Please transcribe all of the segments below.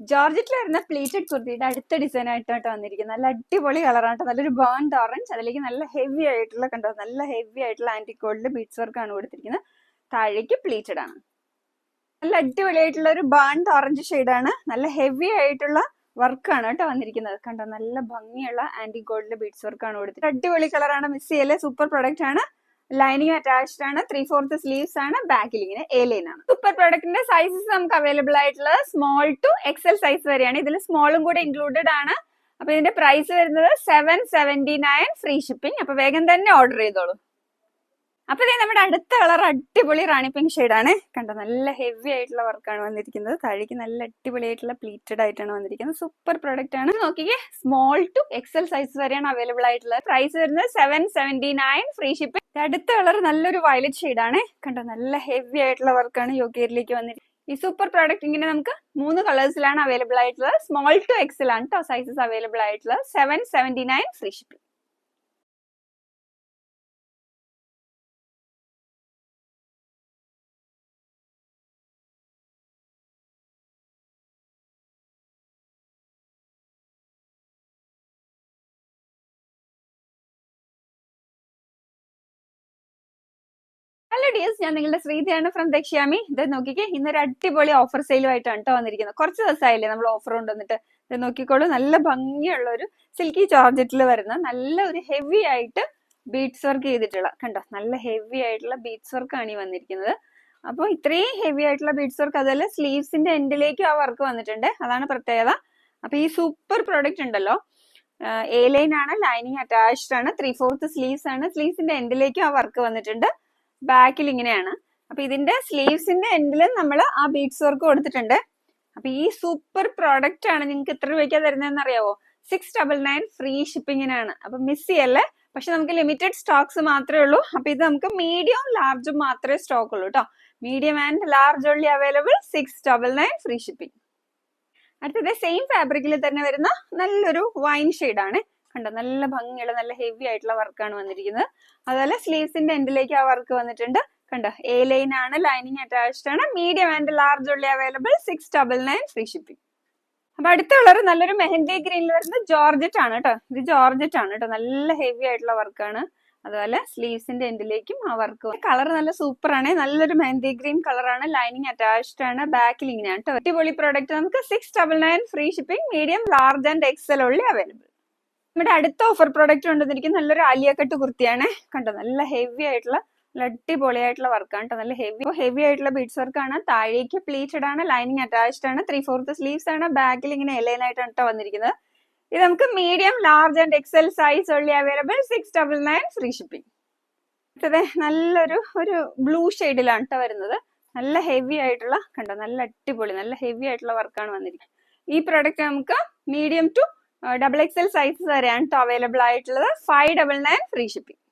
ജോർജറ്റിൽ plated കുർത്തിയുടെ അടുത്ത design ആയിട്ടാണ് വന്നിരിക്കുന്നത്. നല്ല അടിപൊളി കളറാണ് നല്ലൊരു ബേൺഡ് ഓറഞ്ച് അതിലേക്ക് നല്ല ഹെവി ആയിട്ടുള്ള കണ്ടോ? നല്ല ഹെവി ആയിട്ടുള്ള ആന്റി ഗോൾഡ് ബീഡ്സ് വർക്ക് ആണ് കൊടുത്തിരിക്കുന്നത്. താഴേക്ക് പ്ലീറ്റഡ് ആണ്. നല്ല അടിപൊളി ആയിട്ടുള്ള ഒരു ബേൺഡ് ഓറഞ്ച് ആണ്. നല്ല ഹെവി ആയിട്ടുള്ള വർക്കാണ് കേട്ടോ വന്നിരിക്കുന്നത്. കണ്ടോ? നല്ല ഭംഗിയുള്ള ആന്റി ഗോൾഡിലെ ബീഡ്സ് വർക്കാണ് കൊടുത്തിട്ട്. അടിപൊളി കളറാണ് മിസ് ചെയ്യല്ലേ? സൂപ്പർ പ്രൊഡക്റ്റ് ആണ്. ലൈനിങ് അറ്റാച്ച്ഡ് ആണ്. ത്രീ ഫോർത്ത് സ്ലീവ്സ് ആണ്. ബാക്കിൽ ഇങ്ങനെ എ ലൈൻ ആണ്. സൂപ്പർ പ്രോഡക്റ്റിന്റെ സൈസസ് നമുക്ക് അവൈലബിൾ ആയിട്ടുള്ളത് സ്മോൾ ടു എക്സൽ സൈസ് വരെയാണ്. ഇതിൽ സ്മോളും കൂടെ ഇൻക്ലൂഡഡ് ആണ്. അപ്പൊ ഇതിന്റെ പ്രൈസ് വരുന്നത് seven seventy nine free shipping അപ്പൊ വേഗം തന്നെ ഓർഡർ ചെയ്തോളൂ. അപ്പൊ ഇതേ നമ്മുടെ അടുത്ത കളർ അടിപൊളി റാണി പിങ്ക് ആണ് കണ്ടോ നല്ല ഹെവി ആയിട്ടുള്ള വർക്കാണ് വന്നിരിക്കുന്നത്. താഴേക്ക് നല്ല അടിപൊളിയായിട്ടുള്ള പ്ലീറ്റഡ് ആയിട്ടാണ് വന്നിരിക്കുന്നത്. സൂപ്പർ പ്രൊഡക്റ്റ് ആണ്. നോക്കിക്കേ സ്മോൾ ടു എക്സൽ സൈസ് വരെയാണ് അവൈലബിൾ ആയിട്ടുള്ളത്. പ്രൈസ് വരുന്നത് seven seventy nine free shipping അടുത്ത കളർ നല്ലൊരു വയലറ്റ് ആണ്. കണ്ടോ നല്ല ഹെവി ആയിട്ടുള്ള വർക്കാണ് യോഗയിലേക്ക് വന്നിരിക്കുന്നത്. ഈ സൂപ്പർ പ്രോഡക്റ്റ് ഇങ്ങനെ നമുക്ക് മൂന്ന് കളേഴ്സിലാണ് അവൈലബിൾ ആയിട്ടുള്ളത്. സ്മോൾ ടു എക്സൽ ആണ് കേട്ടോ സൈസസ് അവൈലബിൾ ആയിട്ടുള്ളത്. Seven seventy nine free shipping hello dears ഞാൻ നിങ്ങളുടെ ശ്രീതയാണ് ഫ്രം ദക്ഷ്യാമി ഇത് നോക്കിക്കേ ഇന്നൊരു അടിപൊളി ഓഫർ സെയിലുമായിട്ടാണ് കേട്ടോ വന്നിരിക്കുന്നത്. കുറച്ച് ദിവസമായില്ലേ നമ്മൾ ഓഫർ കൊണ്ടുവന്നിട്ട്? ഇത് നോക്കിക്കോളൂ നല്ല ഭംഗിയുള്ള ഒരു സിൽക്കി ജോർജറ്റിൽ വരുന്ന നല്ല ഒരു ഹെവി ആയിട്ട് ബീഡ്സ് വർക്ക് ചെയ്തിട്ടുള്ള കണ്ടോ? നല്ല ഹെവി ആയിട്ടുള്ള ബീഡ്സ് വർക്കാണ് ഈ വന്നിരിക്കുന്നത്. അപ്പോൾ ഇത്രയും ഹെവി ആയിട്ടുള്ള ബീഡ്സ് വർക്ക് അതുപോലെ സ്ലീവ്സിന്റെ എൻഡിലേക്കും ആ വർക്ക് വന്നിട്ടുണ്ട്. അതാണ് പ്രത്യേകത. അപ്പൊ ഈ സൂപ്പർ പ്രോഡക്റ്റ് ഉണ്ടല്ലോ. എ ലൈൻ ആണ് ലൈനിങ് അറ്റാച്ച്ഡ് ആണ് ത്രീ ഫോർത്ത് സ്ലീവ്സ് ആണ് സ്ലീവ്സിന്റെ എൻഡിലേക്കും ആ വർക്ക് വന്നിട്ടുണ്ട്. ബാക്കിൽ ഇങ്ങനെയാണ്. അപ്പൊ ഇതിന്റെ സ്ലീവ്സിന്റെ എൻഡിലും നമ്മൾ ആ ബീഡ്സ് വർക്ക് കൊടുത്തിട്ടുണ്ട്. അപ്പൊ ഈ സൂപ്പർ പ്രോഡക്റ്റ് ആണ് നിങ്ങൾക്ക് എത്ര രൂപയ്ക്കാ തരുന്നതെന്ന് അറിയാവോ? സിക്സ് ഡബിൾ നയൻ ഫ്രീ ഷിപ്പിങ്ങിനാണ് അപ്പൊ മിസ് ചെയ്യല്ലേ? പക്ഷെ നമുക്ക് ലിമിറ്റഡ് സ്റ്റോക്സ് മാത്രമേ ഉള്ളൂ. അപ്പൊ ഇത് നമുക്ക് മീഡിയം ലാർജും മാത്രമേ സ്റ്റോക്ക് ഉള്ളൂ കേട്ടോ medium and large only available six double nine free shipping അടുത്തത് സെയിം ഫാബ്രിക്കിൽ തന്നെ വരുന്ന നല്ലൊരു വൈൻ ആണ്. കണ്ടോ? നല്ല ഭംഗിയുള്ള നല്ല ഹെവി ആയിട്ടുള്ള വർക്കാണ് വന്നിരിക്കുന്നത്. അതുപോലെ സ്ലീവ്സിന്റെ എൻഡിലേക്ക് ആ വർക്ക് വന്നിട്ടുണ്ട്. കണ്ടോ? എ ലൈൻ ആണ് ലൈനിങ് അറ്റാച്ച്ഡ് ആണ്. Medium and large only available six double nine free shipping അപ്പൊ അടുത്ത കളർ നല്ലൊരു മെഹന്തി ഗ്രീനിൽ വരുന്ന ജോർജറ്റ് ആണ് കേട്ടോ. ഇത് ജോർജറ്റ് ആണ് കേട്ടോ. നല്ല ഹെവി ആയിട്ടുള്ള വർക്കാണ് അതുപോലെ സ്ലീവ്സിന്റെ എൻഡിലേക്കും ആ വർക്ക് കളർ നല്ല സൂപ്പർ ആണ്. നല്ലൊരു മെഹന്തി ഗ്രീൻ കളറാണ് ലൈനിങ് അറ്റാച്ച്ഡ് ആണ്. ബാക്കിൽ ഇങ്ങനെയാണ് കേട്ടോ. അടിപൊളി പ്രോഡക്റ്റ് നമുക്ക് six double nine free shipping medium large and XL only available നമ്മുടെ അടുത്ത ഓഫർ പ്രോഡക്റ്റ് കൊണ്ടുവന്നിരിക്കുന്ന നല്ലൊരു ആലിയക്കെട്ട് കട്ട് കുർത്തിയാണ്. കണ്ടോ നല്ല ഹെവി ആയിട്ടുള്ള നല്ല അടിപൊളിയായിട്ടുള്ള വർക്കാണ് കേട്ടോ. നല്ല ഹെവി ഹെവി ആയിട്ടുള്ള ബീഡ്സ് വർക്കാണ് താഴേക്ക് പ്ലീറ്റഡ് ആണ് ലൈനിങ് അറ്റാച്ച്ഡ് ആണ് ത്രീ ഫോർത്ത് സ്ലീവ്സ് ആണ് ബാക്കിൽ ഇങ്ങനെ എലൈൻ ആയിട്ടാണ് കേട്ടോ വന്നിരിക്കുന്നത്. ഇത് നമുക്ക് medium large and XL size only available six double nine free shipping നല്ലൊരു ഒരു ബ്ലൂ ഷെയ്ഡിലാണ് കേട്ടോ വരുന്നത്. നല്ല ഹെവി ആയിട്ടുള്ള കണ്ടോ നല്ല അടിപൊളി നല്ല ഹെവി ആയിട്ടുള്ള വർക്കാണ് വന്നിരിക്കുന്നത്. ഈ പ്രൊഡക്റ്റ് നമുക്ക് medium two double X L size വരെയാണ് കേട്ടോ അവൈലബിൾ ആയിട്ടുള്ളത് five double nine free shipping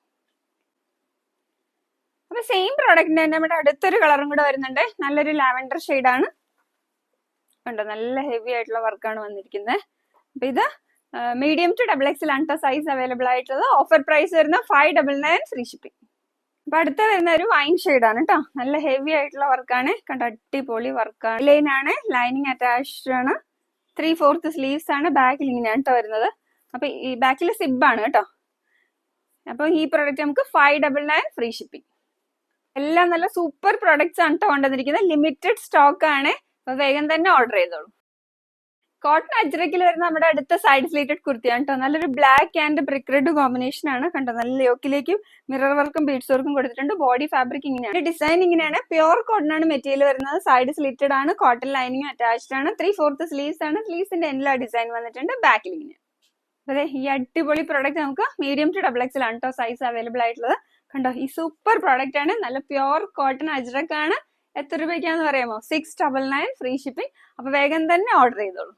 അപ്പൊ സെയിം പ്രോഡക്റ്റിന്റെ തന്നെ നമ്മുടെ അടുത്തൊരു കളറും കൂടെ വരുന്നുണ്ട്. നല്ലൊരു ലാവൻഡർ ആണ്. കണ്ടോ നല്ല ഹെവി ആയിട്ടുള്ള വർക്കാണ് വന്നിരിക്കുന്നത്. അപ്പൊ ഇത് മീഡിയം ടു ഡബിൾ എക്സ് ആണ് കേട്ടോ സൈസ് അവൈലബിൾ ആയിട്ടുള്ളത്. ഓഫർ പ്രൈസ് വരുന്ന five double nine free shipping അപ്പൊ അടുത്ത വരുന്ന ഒരു വൈൻ ആണ് കേട്ടോ നല്ല ഹെവി ആയിട്ടുള്ള വർക്കാണ് കണ്ടോ അടിപൊളി വർക്കാണ് ലൈൻ ആണ് ലൈനിങ് അറ്റാച്ച്ഡ് ആണ്. ത്രീ ഫോർത്ത് സ്ലീവ്സ് ആണ് ബാക്കിൽ ഇങ്ങനെയാണ് കേട്ടോ വരുന്നത്. അപ്പൊ ഈ ബാക്കിൽ സിബാണ് കേട്ടോ. അപ്പൊ ഈ പ്രോഡക്റ്റ് നമുക്ക് five double nine free shipping എല്ലാം നല്ല സൂപ്പർ പ്രൊഡക്ട്സ് ആണ് കേട്ടോ കൊണ്ടുവന്നിരിക്കുന്നത്. ലിമിറ്റഡ് സ്റ്റോക്ക് ആണ്. അപ്പോൾ വേഗം തന്നെ ഓർഡർ ചെയ്തോളൂ. കോട്ടൺ അജ്രക്കിൽ വരുന്ന നമ്മുടെ അടുത്ത സൈഡ് സ്ലീറ്റഡ് കുർത്തിയാണ് കേട്ടോ. നല്ലൊരു black and brick red combination ആണ് കണ്ടോ. നല്ല യോക്കിലേക്കും മിറർ വർക്കും ബീഡ്സ് വർക്കും കൊടുത്തിട്ടുണ്ട്. ബോഡി ഫാബ്രിക് ഇങ്ങനെയാണ്. ഡിസൈൻ ഇങ്ങനെയാണ്. പ്യുവർ കോട്ടൺ ആണ് മെറ്റീരിയൽ വരുന്നത്. സൈഡ് സ്ലിറ്റഡ് ആണ്. കോട്ടൺ ലൈനിങ് അറ്റാച്ച്ഡ് ആണ്. ത്രീ ഫോർത്ത് സ്ലീവ്സ് ആണ് സ്ലീവ്സിന്റെ എല്ലാ ഡിസൈൻ വന്നിട്ടുണ്ട്. ബാക്കിൽ ഇങ്ങനെ. അതെ ഈ അടിപൊളി പ്രോഡക്റ്റ് നമുക്ക് മീഡിയം ടു ഡബിൾ എക്സിൽ ആണ് കേട്ടോ സൈസ് അവൈലബിൾ ആയിട്ടുള്ളത്. കണ്ടോ ഈ സൂപ്പർ പ്രോഡക്റ്റ് ആണ്. നല്ല പ്യുവർ കോട്ടൺ അജ്രക്ക് ആണ് എത്ര രൂപയ്ക്കാന്ന് പറയാമോ? Six double nine free shipping അപ്പൊ വേഗം തന്നെ ഓർഡർ ചെയ്തോളൂ.